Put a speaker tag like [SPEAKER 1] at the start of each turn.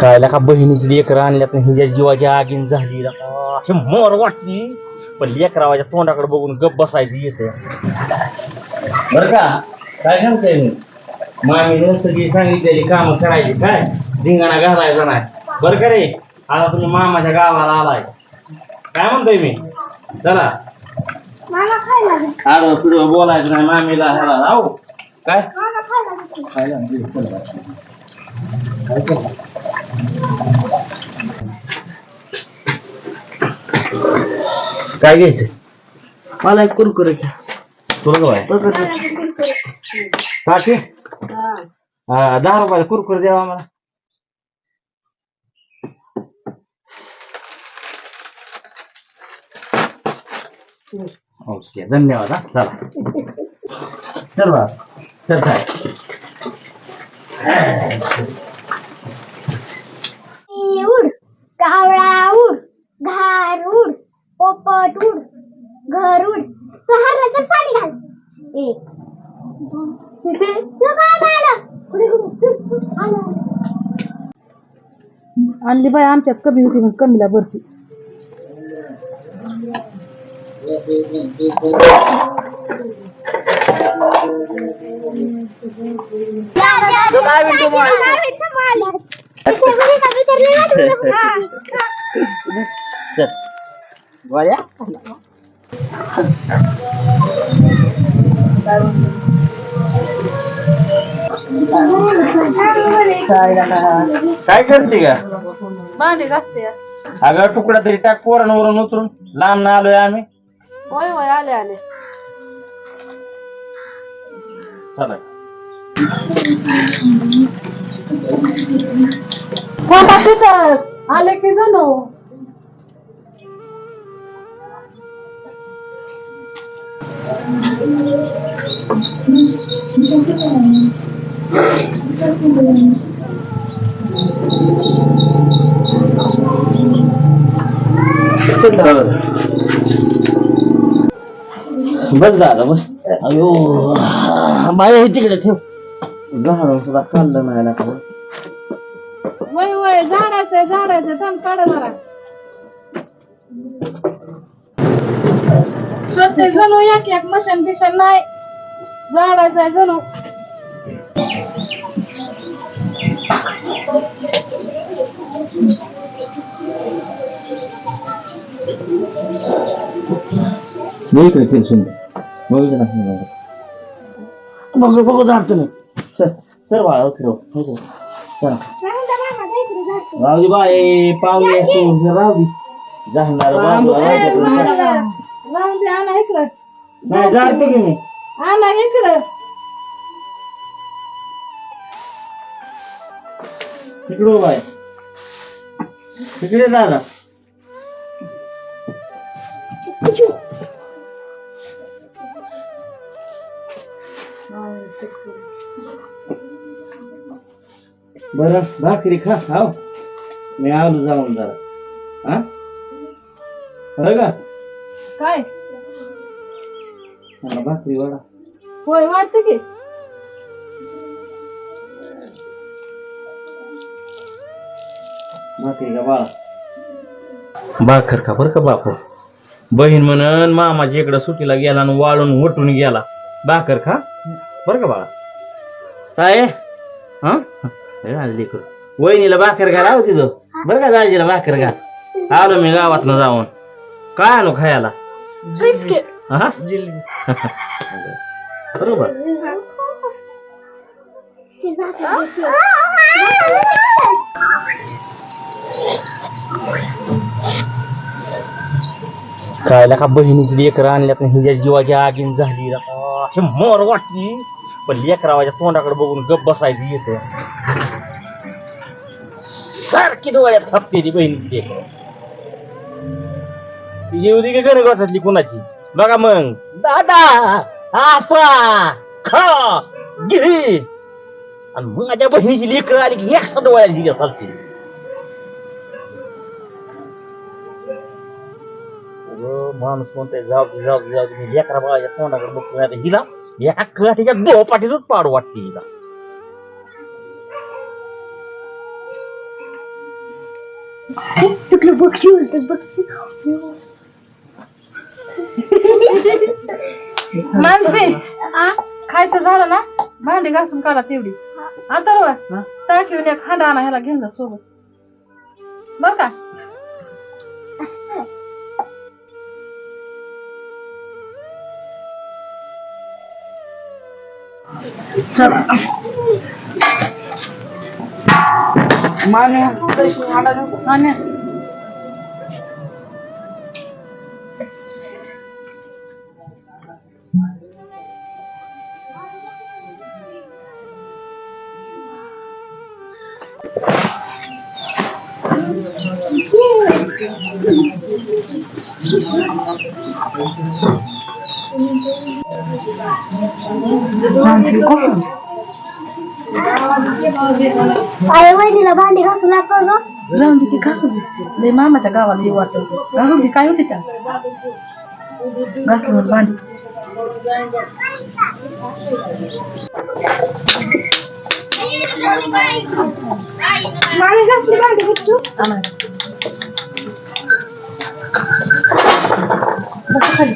[SPEAKER 1] कायला का बहिणीची लेकर आणल्यात आणि हिच्या जीवाची आगीन झाली. अशी मोर वाटली. पण लेकरावाच्या तोंडाकडे बघून गप बसायची येते बर का? काय सांगताय मी? मामीने सगळी सांगितलेली कामं करायची काय? धिंगाणा घालायचा नाही. बरं का रे? आता तुम्ही मामाच्या गावाला आलाय. काय म्हणतोय मी? चला. आडवं पिडवं बोलायचं नाही मामीला ह्याला. आहो काय?
[SPEAKER 2] खायला.
[SPEAKER 1] काय घ्यायचं?
[SPEAKER 3] मला एक कुरकुरे घ्या.
[SPEAKER 1] तुला. काकी?
[SPEAKER 2] हा.
[SPEAKER 1] हा, दहा रुपयाला कुरकुर द्यावा आम्हाला. ओके धन्यवाद हा. चला. चल बा चल काय
[SPEAKER 2] उड कावळा उड घार उड पोपट उड घर उड सहारला तर पाणी घाल एक दोन तू काय आलं पुढे पुढे आलं
[SPEAKER 3] आणली बाई आमच्यात कमी होती मग कमीला भरती.
[SPEAKER 1] गोळ्या? काय करते का?
[SPEAKER 3] भांडी घासते.
[SPEAKER 1] अगं तुकडा तरी टाक पोरांवरून उतरून. लांब ना आलोय आम्ही.
[SPEAKER 3] होय होय आले आले.
[SPEAKER 1] चला.
[SPEAKER 3] थांबा तिथंच आले की जणू.
[SPEAKER 1] बस झालं बस अयो बाय हे तिकडे ठेव झाडं सुद्धा खाल्लं नाही ना का
[SPEAKER 3] वय वय झाडायचं झाडायचं थांब काढा जरा प्रत्येक जणू एक एक मशन बिशन नाही झाडायचं आहे जणू
[SPEAKER 1] ठेव सुंदर बघू दे ना बघू बघू जातो मी सर सर ठेव हो हो. चला राहू दे बाय पाहुणे असतो राहू दे जाणार
[SPEAKER 3] राहून दे आणा इकडं
[SPEAKER 1] नाही जातो की मी
[SPEAKER 3] आणा इकडं
[SPEAKER 1] तिकडे बाय तिकडे दादा बरं भाकरी खा खाव मी आलो जाऊन जरा. हा? बरं का?
[SPEAKER 3] काय?
[SPEAKER 1] मला भाकरी वाढा
[SPEAKER 3] होय वाटतं की.
[SPEAKER 1] भाकरी का बाळा? भाकर का बरं का बापू? बहीण म्हणून मामाच्या इकडं सुट्टीला गेला आणि वाळून वटून गेला. भाकर खा. बरं का बाळा? काय? हा? लेकर वहिनीला भाकर घाला हो तिथं. बरं का दाजीला भाकर घाल. आलो मी गावातनं जाऊन. काय आणू खायला? हा? बरोबर. कायला का बहिणीची लेकर आणल्यात आणि हिच्या जीवाची आगीन झाली. अशी मोर वाटली. पण लेकरावाच्या तोंडाकडे बघून गप बसायची येत सारखी डोळ्यात थापते ती बहिणीची येऊ दे का घरी कुणाची. बघा मग. दादा आपा खा गिरी आणि माझ्या बहिणीची लेकर आली की एक डोळ्यात दिली चालते अगं, माणूस म्हणतोय जाऊ जाऊ जाऊ मी लेकरा बाळाच्या तोंडाकडे बघतो हिला. या काठीच्या दो पाठीच पाड वाटते हिला.
[SPEAKER 2] तिकडे बक्षी होते बक्षी.
[SPEAKER 3] माणसे खायचं झालं ना? भांडी घासून काढा तेवढी. आता टाकीवर एक खांडा आणा ह्याला घेऊन जा सोबत. बर का? चला. मान्य
[SPEAKER 2] अरे वहिनीला भांडी घासून नका ग
[SPEAKER 3] जाऊन दे की घासून दे लय मामाच्या गावाला येऊ वाटत घासून दे काय होते त्या घासलं भांडी
[SPEAKER 2] आणा. बसा
[SPEAKER 3] खाली